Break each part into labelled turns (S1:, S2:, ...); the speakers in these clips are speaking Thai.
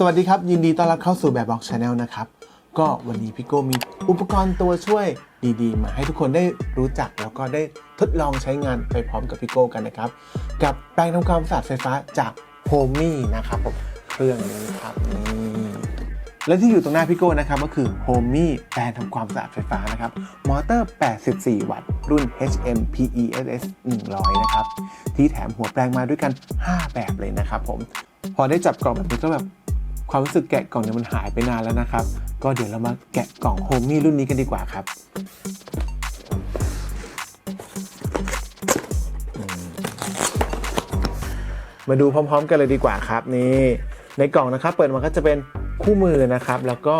S1: สวัสดีครับ ยินดีต้อนรับเข้าสู่แบบบ็อกชาแนลนะครับ ก็วันนี้พี่โก้มีอุปกรณ์ตัวช่วยดีๆ มาให้ทุกคนได้รู้จักแล้วก็ได้ทดลองใช้งานไปพร้อมกับพี่โก้กันนะครับ กับแปรงทำความสะอาดไฟฟ้าจากโฮมี่นะครับผมเครื่องนี้ครับนี่และที่อยู่ตรงหน้าพี่โก้นะครับก็คือโฮมี่แปรงทำความสะอาดไฟฟ้านะครับมอเตอร์ 84 วัตต์ รุ่น HM PESS 100 นะครับ ที่แถมหัวแปรงมาด้วยกัน 5 แบบเลยนะครับผมพอได้จับกล่องแบบนี้ก็แบบ ความรู้สึกแกะกล่องเนี่ยมันหายไปนานแล้วนะครับ ก็เดี๋ยวเรามาแกะกล่องโฮมมี่รุ่นนี้กันดีกว่าครับมาดูพร้อม ๆ กันเลยดีกว่าครับนี่ในกล่องนะครับ เปิดมาก็จะเป็นคู่มือนะครับ แล้วก็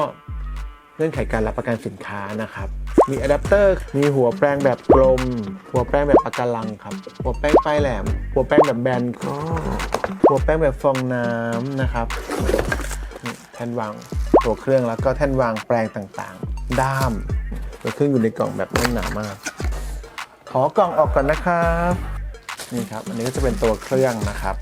S1: เงื่อนไขการรับประกันสินค้านะครับ มีอะแดปเตอร์มีหัวแปรงแบบกลม หัวแปรงแบบปากกาลังครับ หัวแปรงปลายแหลม หัวแปรงแบบแบนก็หัวแปรงแบบฟองน้ำนะครับ แท่นวางตัวเครื่องแล้วก็แท่นวางแปรงต่างๆ ด้ามตัวเครื่องอยู่ในกล่องแบบแน่นหนามาก ขอกล่องออกก่อนนะครับนี่ครับอันนี้ก็จะเป็นตัวเครื่องนะครับ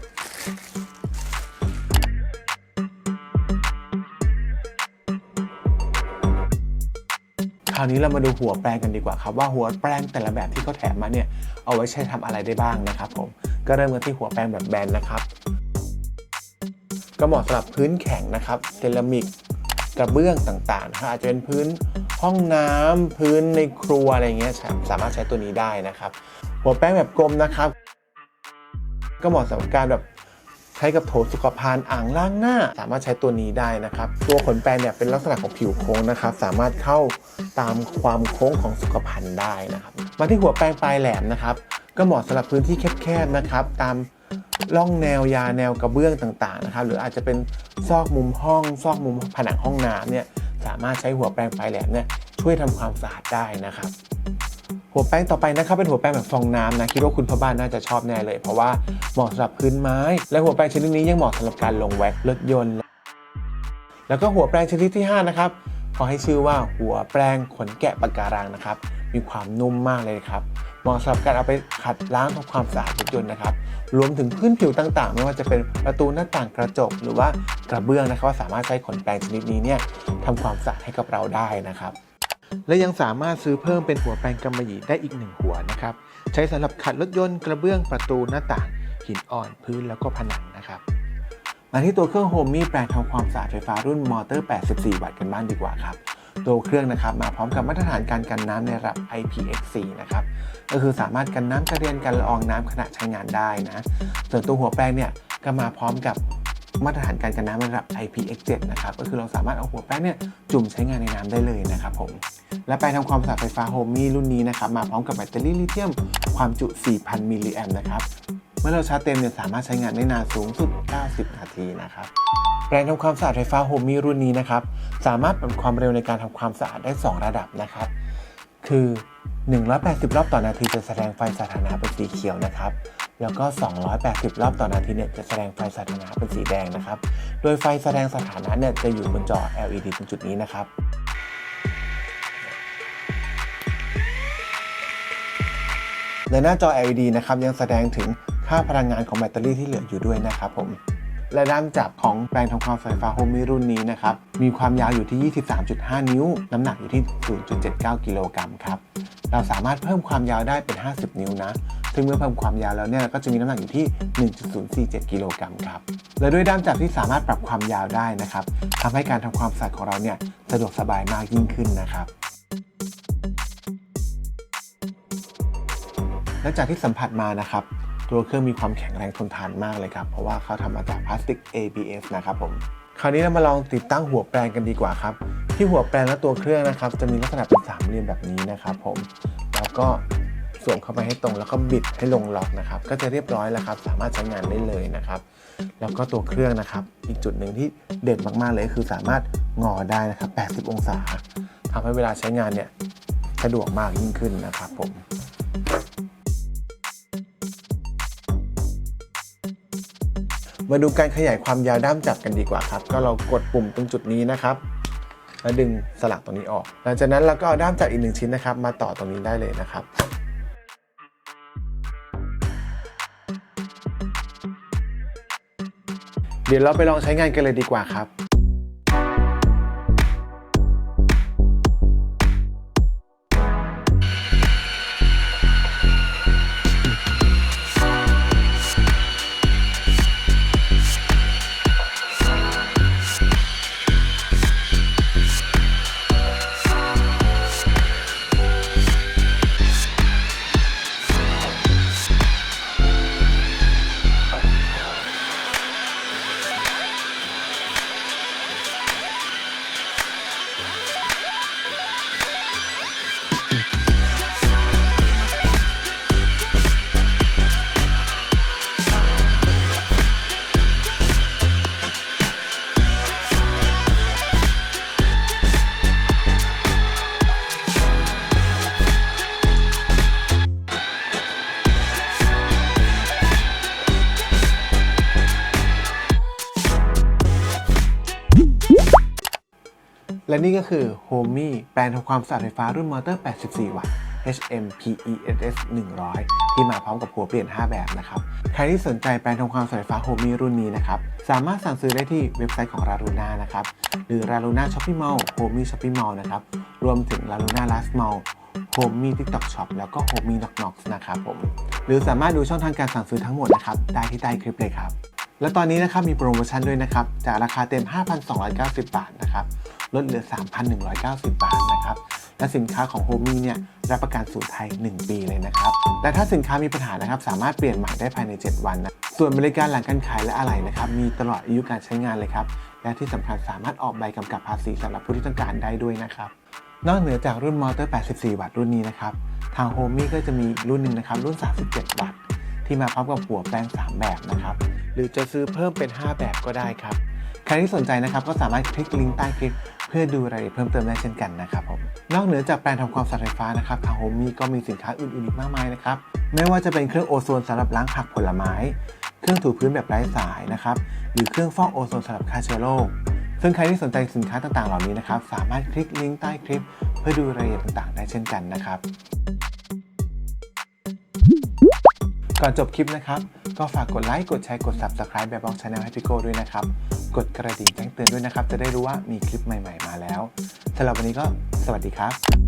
S1: คราวนี้เรามาดูหัวแปรงกันดีกว่าครับว่าหัวแปรงแต่ละแบบที่เขาแถมมาเนี่ยเอาไว้ใช้ทำอะไรได้บ้างนะครับผมก็เริ่มกันที่หัวแปรงแบบแบนนะครับ ก็เหมาะสำหรับพื้นแข็งนะครับเซรามิกกระเบื้องต่างๆนะครับอาจจะเป็นพื้นห้องน้ำพื้นในครัวอะไรเงี้ยสามารถใช้ตัวนี้ได้นะครับ หัวแป้งแบบกลมนะครับ ก็เหมาะสำหรับการแบบใช้กับโถสุขภัณฑ์อ่างล้างหน้า สามารถใช้ตัวนี้ได้นะครับ ตัวขนแปรงเนี่ยเป็นลักษณะของผิวโค้งนะครับ สามารถเข้าตามความโค้งของสุขภัณฑ์ได้นะครับ มาที่หัวแปรงปลายแหลมนะครับ ก็เหมาะสำหรับพื้นที่แคบๆนะครับ ตาม ร่องแนวยาแนวกระเบื้องต่างๆนะครับ หรืออาจจะเป็นซอกมุมห้อง ซอกมุมผนังห้องน้ำเนี่ยสามารถใช้หัวแปรงปลายแหลมเนี่ยช่วยทำความสะอาดได้นะครับ หัวแป้งต่อไปนะครับเป็นหัวแป้งแบบฟองน้ำนะคิดว่าคุณพ่อบ้านน่าจะชอบแน่เลย เพราะว่าเหมาะสำหรับพื้นไม้ และหัวแป้งชนิดนี้ยังเหมาะสำหรับการลงแว็กซ์รถยนต์ แล้วก็หัวแปรงชนิดที่ 5 นะครับ ขอให้ชื่อว่าหัวแปรงขนแกะปะการังนะครับ มีความนุ่มมากเลยครับเหมาะสำหรับการเอาไปขัดล้างทำความสะอาดรถยนต์นะครับ รวมถึงพื้นผิวต่างๆ ไม่ว่าจะเป็นประตูหน้าต่างกระจกหรือว่ากระเบื้องนะครับว่าสามารถใช้ขนแปรงชนิดนี้เนี่ยทำความสะอาดให้กับเราได้นะครับและยังสามารถซื้อเพิ่มเป็นหัวแปรงกำมะหยี่ได้อีกหนึ่งหัวนะครับ ใช้สำหรับขัดรถยนต์กระเบื้องประตูหน้าต่าง หินอ่อนพื้นแล้วก็ผนังนะครับ มาที่ตัวเครื่องโฮมมี่แปรงทำความสะอาดไฟฟ้ารุ่นมอเตอร์ 84 วัตต์กันบ้างดีกว่าครับ ตัวเครื่องนะครับมาพร้อมกับมาตรฐานการกันน้ำในระดับ IPX4 นะครับ ก็คือสามารถกันน้ำกระเด็นกันละอองน้ำขณะใช้งานได้นะ ส่วนตัวหัวแปรงเนี่ยก็มาพร้อมกับมาตรฐานการกันน้ำในระดับ IPX7 นะครับ ก็คือเราสามารถเอาหัวแปรงเนี่ยจุ่มใช้งานในน้ำได้เลยนะครับผม และแปรงทำความสะอาดไฟฟ้าโฮมมี่รุ่นนี้นะครับ มาพร้อมกับแบตเตอรี่ลิเธียมความจุ 4,000 มิลลิแอมป์นะครับ เมื่อเราชาร์จเต็มเนี่ยสามารถใช้งานได้นานสูงสุด 90 นาทีนะครับแปรงทำความสะอาดไฟฟ้าโฮมมี่รุ่นนี้นะครับ สามารถปรับความเร็วในการทำความสะอาดได้ 2 ระดับนะครับ คือ 180 รอบต่อนาทีจะแสดงไฟสาธารณะเป็นสีเขียวนะครับ แล้วก็ 280 รอบต่อนาทีเนี่ยจะแสดงไฟสาธารณะเป็นสีแดงนะครับ โดยไฟแสดงสถานะเนี่ยจะอยู่บนจอ LED ตรงจุดนี้นะครับและหน้าจอ LED นะครับยังแสดงถึง ค่าพลังงานของแบตเตอรี่ที่เหลืออยู่ด้วยนะครับผมและด้ามจับของแปรงทำความไฟฟ้าโฮมมี่รุ่นนี้นะครับ มีความยาวอยู่ที่ 23.5 นิ้ว น้ำหนักอยู่ที่ 0.79 กิโลกรัมครับ เราสามารถเพิ่มความยาวได้เป็น 50 นิ้วนะ ซึ่งเมื่อเพิ่มความยาวแล้วเนี่ยก็จะมีน้ำหนักอยู่ที่ 1.047 กิโลกรัมครับ และด้วยด้ามจับที่สามารถปรับความยาวได้นะครับทำให้การทำความสะอาดของเราเนี่ยสะดวกสบายมากยิ่งขึ้นนะครับและจากที่สัมผัสมานะครับ ตัวเครื่องมีความแข็งแรงทนทานมากเลยครับ เพราะว่าเขาทำมาจากพลาสติก ABS นะครับผมคราวนี้เรามาลองติดตั้งหัวแปรงกันดีกว่าครับ ที่หัวแปรงและตัวเครื่องนะครับ จะมีลักษณะเป็นสามเหลี่ยมแบบนี้นะครับ ผมแล้วก็สวมเข้าไปให้ตรงแล้วก็บิดให้ลงล็อกนะครับ ก็จะเรียบร้อยแล้วครับ สามารถใช้งานได้เลยนะครับ แล้วก็ตัวเครื่องนะครับ อีกจุดหนึ่งที่เด่นมากๆเลยคือสามารถงอได้นะครับ 80 องศาทำให้เวลาใช้งานเนี่ยสะดวกมากยิ่งขึ้นนะครับผม มาดูการขยายความยาวด้ามจับกันดีกว่าครับ ก็เรากดปุ่มตรงจุดนี้นะครับ แล้วดึงสลักตรงนี้ออก หลังจากนั้นเราก็เอาด้ามจับอีกหนึ่งชิ้นนะครับ มาต่อตรงนี้ได้เลยนะครับเดี๋ยวเราไปลองใช้งานกันเลยดีกว่าครับ และนี่ก็คือ Homey แปลงทำความสะอาดไฟฟ้ารุ่นมอเตอร์ 84 วัตต์ HMPESS 100 ที่มาพร้อมกับหัวเปลี่ยน 5 แบบนะครับ ใครที่สนใจแปลงทำความสะอาดไฟฟ้า Homey รุ่นนี้นะครับ สามารถสั่งซื้อได้ที่เว็บไซต์ของ Laruna นะครับ หรือ Laruna Shopping Mall Homey Shopping Mall นะครับ รวมถึง Laruna Last Mall Homey TikTok Shop แล้วก็ Homey Knock Knock นะครับผม หรือสามารถดูช่องทางการสั่งซื้อทั้งหมดนะครับได้ที่ใต้คลิปเลยครับ และตอนนี้นะครับมีโปรโมชั่นด้วยนะครับจากราคาเต็ม 5,290 บาทนะครับ ลดเหลือ 3,190 บาทนะครับ และสินค้าของ h o m i เนี่ยรับประกันสูตรไทย 1 ปีเลยนะครับ และถ้าสินค้ามีปัญหานะครับ สามารถเปลี่ยนใหม่ได้ภายใน 7 วันนะ ส่วนบริการหลังการขายและอะไหล่นะครับมีตลอดอายุการใช้งานเลยครับ และที่สำคัญสามารถออกใบกำกับภาษีสำหรับผู้ที่ต้องการได้ด้วยนะครับ นอกเหนือจากรุ่นมอเตอร์ 84 วัตต์รุ่นนี้นะครับ ทาง h o m i ก็จะมีรุ่นหนึ่งนะครับรุ่น 37 วัตต์ที่มาพร้อมกับหัวแปลง 3 แบบนะครับ หรือจะซื้อเพิ่มเป็น 5 แบบก็ได้ครับ ใครที่สนใจนะครับก็สามารถคลิกลิงก์ใต้คลิปเพื่อดูรายละเอียดเพิ่มเติมได้เช่นกันนะครับผม นอกเหนือจากแปลงทำความสะอาดไฟฟ้านะครับทางโฮมี่ก็มีสินค้าอื่นๆอีกมากมายนะครับ ไม่ว่าจะเป็นเครื่องโอโซนสำหรับล้างผักผลไม้ เครื่องถูพื้นแบบไร้สายนะครับ หรือเครื่องฟอกโอโซนสำหรับฆ่าเชื้อโรค ซึ่งใครที่สนใจสินค้าต่างๆ เหล่านี้นะครับ สามารถคลิกลิงก์ใต้คลิป เพื่อดูรายละเอียดต่างๆ ได้เช่นกันนะครับ ก่อนจบคลิปนะครับ ก็ฝากกดไลค์กดแชร์กด Subscribe แบบบอกช anel ให้พี่โก้ด้วยนะครับ กดกระดิ่งแจ้งเตือนด้วยนะครับ จะได้รู้ว่ามีคลิปใหม่ ๆ มาแล้วสำหรับวันนี้ก็สวัสดีครับ